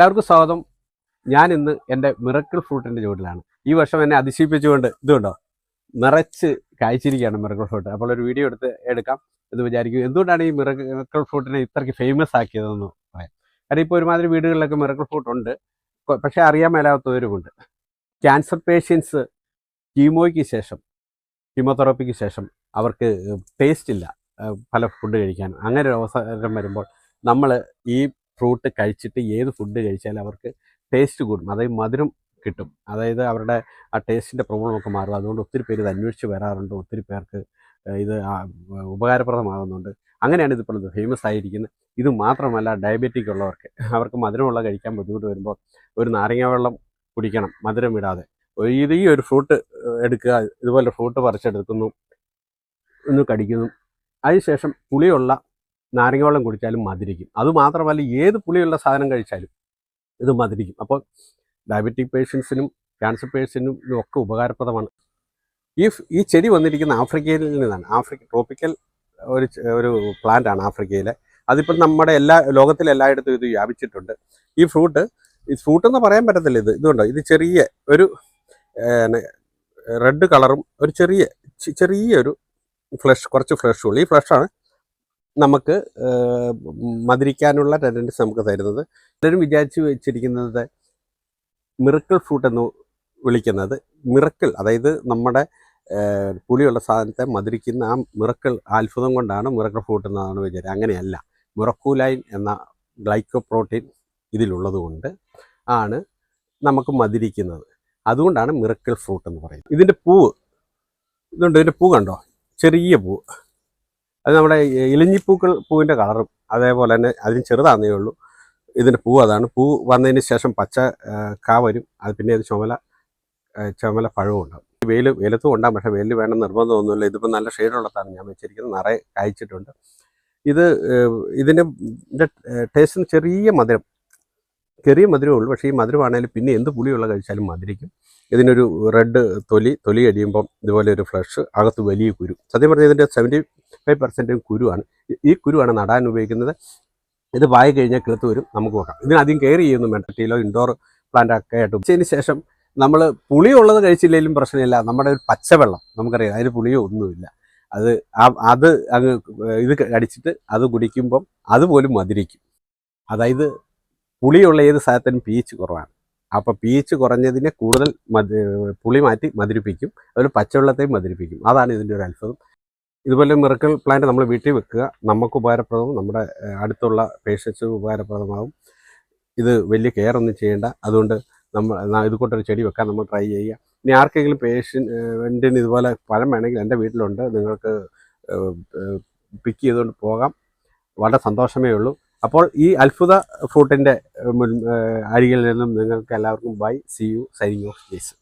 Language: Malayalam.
എല്ലാവർക്കും സ്വാഗതം. ഞാൻ ഇന്ന് എന്റെ മിറക്കിൾ ഫ്രൂട്ടിന്റെ ചുവട്ടിലാണ്. ഈ വർഷം എന്നെ അതിശയിപ്പിച്ചുകൊണ്ട് ഇതുണ്ടോ നിറച്ച് കായ്ച്ചിരിക്കുകയാണ് മിറക്കിൾ ഫ്രൂട്ട്. അപ്പോൾ ഒരു വീഡിയോ എടുത്ത് എടുക്കാം. എന്ന് വിചാരിക്കും എന്തുകൊണ്ടാണ് ഈ മിറക്കിൾ ഫ്രൂട്ടിനെ ഇത്രയ്ക്ക് ഫേമസ് ആക്കിയതെന്ന് പറയാം. കാരണം ഇപ്പോൾ ഒരുമാതിരി വീടുകളിലൊക്കെ മിറക്കിൾ ഫ്രൂട്ട് ഉണ്ട്. പക്ഷേ അറിയാൻ മേലാത്തവരുമുണ്ട് ക്യാൻസർ പേഷ്യൻസ് കീമോയ്ക്ക് ശേഷം കീമോതെറാപ്പിക്ക് ശേഷം അവർക്ക് ടേസ്റ്റ് ഇല്ല. പല ഫുഡ് കഴിക്കാൻ. അങ്ങനെ ഒരു അവസരം വരുമ്പോൾ നമ്മൾ ഈ ഫ്രൂട്ട് കഴിച്ചിട്ട് ഏത് ഫുഡ് കഴിച്ചാലും അവർക്ക് ടേസ്റ്റ് കൂടും. അതായത് മധുരം കിട്ടും. അതായത് അവരുടെ ആ ടേസ്റ്റിന്റെ പ്രോബ്ലമൊക്കെ മാറും. അതുകൊണ്ട് ഒത്തിരി പേര് ഇത് അന്വേഷിച്ച് വരാറുണ്ട്. ഒത്തിരി പേർക്ക് ഇത് ഉപകാരപ്രദമാകുന്നുണ്ട്. അങ്ങനെയാണ് ഇതിപ്പോൾ ഫേമസ് ആയിരിക്കുന്നത് ഇത് മാത്രമല്ല ഡയബറ്റിക് ഉള്ളവർക്ക്. അവർക്ക് മധുരമുള്ള കഴിക്കാൻ ബുദ്ധിമുട്ട് വരുമ്പോൾ ഒരു നാരങ്ങ വെള്ളം കുടിക്കണം. മധുരം ഇടാതെ ഇത് ഈ ഒരു ഫ്രൂട്ട് എടുക്കുക. ഇതുപോലെ ഫ്രൂട്ട് പറിച്ചെടുക്കുന്നു ഒന്ന് കടിക്കുന്നു. അതിനുശേഷം പുളിയുള്ള നാരങ്ങ വെള്ളം കുടിച്ചാലും മധുരിക്കും. അതുമാത്രമല്ല ഏത് പുളിയുള്ള സാധനം കഴിച്ചാലും ഇത് മധുരിക്കും. അപ്പോൾ ഡയബറ്റിക് പേഷ്യൻസിനും ക്യാൻസർ പേഷ്യൻസിനും ഒക്കെ ഉപകാരപ്രദമാണ്. ഈ ഈ ചെടി വന്നിരിക്കുന്ന ആഫ്രിക്കയിൽ നിന്നാണ്. ആഫ്രിക്ക ട്രോപ്പിക്കൽ ഒരു ഒരു പ്ലാന്റ് ആണ് ആഫ്രിക്കയിലെ. അതിപ്പോൾ നമ്മുടെ എല്ലാ ലോകത്തിലെ എല്ലായിടത്തും ഇത് വ്യാപിച്ചിട്ടുണ്ട്. ഈ ഫ്രൂട്ട് ഈ ഫ്രൂട്ട് എന്ന് പറയാൻ പറ്റത്തില്ല ഇത്. ഇതുണ്ടോ? ഇത് ചെറിയ ഒരു റെഡ് കളറും ഒരു ചെറിയ ചെറിയൊരു ഫ്ലഷ് കുറച്ച് ഫ്ലഷുള്ളൂ ഈ ഫ്ലഷാണ് നമുക്ക് മധുരിക്കാനുള്ള ടെൻഡൻസ് നമുക്ക് തരുന്നത്. പലരും വിചാരിച്ച് വെച്ചിരിക്കുന്നത് മിറക്കിൾ ഫ്രൂട്ട് എന്ന് വിളിക്കുന്നത് മിറക്കിൾ അതായത് നമ്മുടെ പുളിയുള്ള സാധനത്തെ മധുരിക്കുന്ന ആ മിറക്കിൾ അത്ഭുതം കൊണ്ടാണ് മിറക്കിൾ ഫ്രൂട്ട് എന്നാണ് വിചാരിച്ചത് അങ്ങനെയല്ല. മിറക്കൂലൈൻ എന്ന ഗ്ലൈക്കോ പ്രോട്ടീൻ ഇതിലുള്ളത് കൊണ്ട് ആണ് നമുക്ക് മധുരിക്കുന്നത്. അതുകൊണ്ടാണ് മിറക്കിൾ ഫ്രൂട്ട് എന്ന് പറയുന്നത്. ഇതിന്റെ പൂവ് ഇതുണ്ട്. ഇതിന്റെ പൂ കണ്ടോ? ചെറിയ പൂവ് അത് നമ്മുടെ ഇലഞ്ഞിപ്പൂക്കൾ പൂവിന്റെ കളറും അതേപോലെ തന്നെ അതിന് ചെറുതാന്നേ ഉള്ളൂ. ഇതിന്റെ പൂ അതാണ്. പൂ വന്നതിന് ശേഷം പച്ച കാ വരും. അത് പിന്നെ അത് ചുമല ചുമല പഴവും ഉണ്ടാവും. വെയിൽ വെയിലത്തും ഉണ്ടാകും പക്ഷേ വെയിൽ വേണം നിർബന്ധമൊന്നുമില്ല ഇതിപ്പോൾ നല്ല ഷെയ്ഡുള്ളതാണ്. ഞാൻ വെച്ചിരിക്കുന്നത് നിറയെ കായ്ച്ചിട്ടുണ്ട്. ഇത് ഇതിന്റെ ടേസ്റ്റിന് ചെറിയ മധുരം ചെറിയ മധുരമേ ഉള്ളൂ. പക്ഷേ ഈ മധുരമാണെങ്കിലും പിന്നെ എന്ത് പുളിയുള്ള കഴിച്ചാലും മധുരിക്കും. ഇതിനൊരു റെഡ് തൊലി തൊലി കഴിയുമ്പം ഇതുപോലെ ഒരു ഫ്ലഷ് അകത്ത് വലിയ കുരു. സത്യം പറഞ്ഞാൽ ഇതിന്റെ സെവന്റി ഫൈവ് പെർസെന്റും കുരുവാണ്. ഈ- കുരുവാണ് നടാൻ ഉപയോഗിക്കുന്നത്. ഇത് വായി കഴിഞ്ഞാൽ കിളുത്ത് വരും. നമുക്ക് നോക്കാം. ഇതിന് അധികം കെയർ ചെയ്യൊന്നും വേണ്ട ടീലോ ഇൻഡോർ പ്ലാന്റ് ഒക്കെ ആയിട്ട് ഉച്ചതിന് ശേഷം നമ്മൾ പുളിയുള്ളത് കഴിച്ചില്ലെങ്കിലും പ്രശ്നമില്ല. നമ്മുടെ ഒരു പച്ചവെള്ളം നമുക്കറിയാം. അതിന് പുളിയോ ഒന്നുമില്ല. അത് അത് അങ്ങ് ഇത് അടിച്ചിട്ട് അത് കുടിക്കുമ്പം അതുപോലും മധുരിക്കും. അതായത് പുളിയുള്ള ഏത് സാധനത്തിനും പീച്ച് കുറവാണ്. അപ്പോൾ പീച്ച് കുറഞ്ഞതിനെ കൂടുതൽ മധു പുളി മാറ്റി മധുരിപ്പിക്കും. അതുപോലെ പച്ചവെള്ളത്തെയും മധുരിപ്പിക്കും. അതാണ് ഇതിന്റെ ഒരു അത്ഭുതം ഇതുപോലെ മിറക്കൽ പ്ലാന്റ് നമ്മൾ വീട്ടിൽ വെക്കുക. നമുക്ക് ഉപകാരപ്രദവും നമ്മുടെ അടുത്തുള്ള പേഷ്യൻസിന് ഉപകാരപ്രദമാകും ഇത് വലിയ കെയർ ഒന്നും ചെയ്യേണ്ട. അതുകൊണ്ട് നമ്മൾ ഇത് കൊണ്ടൊരു ചെടി വെക്കാൻ നമ്മൾ ട്രൈ ചെയ്യുക. ഇനി ആർക്കെങ്കിലും പേഷ്യന്റിന് ഇതുപോലെ പഴം വേണമെങ്കിൽ എന്റെ വീട്ടിലുണ്ട്. നിങ്ങൾക്ക് പിക്ക് ചെയ്തുകൊണ്ട് പോകാം. വളരെ സന്തോഷമേ ഉള്ളൂ. അപ്പോൾ ഈ അത്ഭുത ഫ്രൂട്ടിന്റെ അരികിൽ നിന്നും നിങ്ങൾക്ക് എല്ലാവർക്കും bye see you signing off please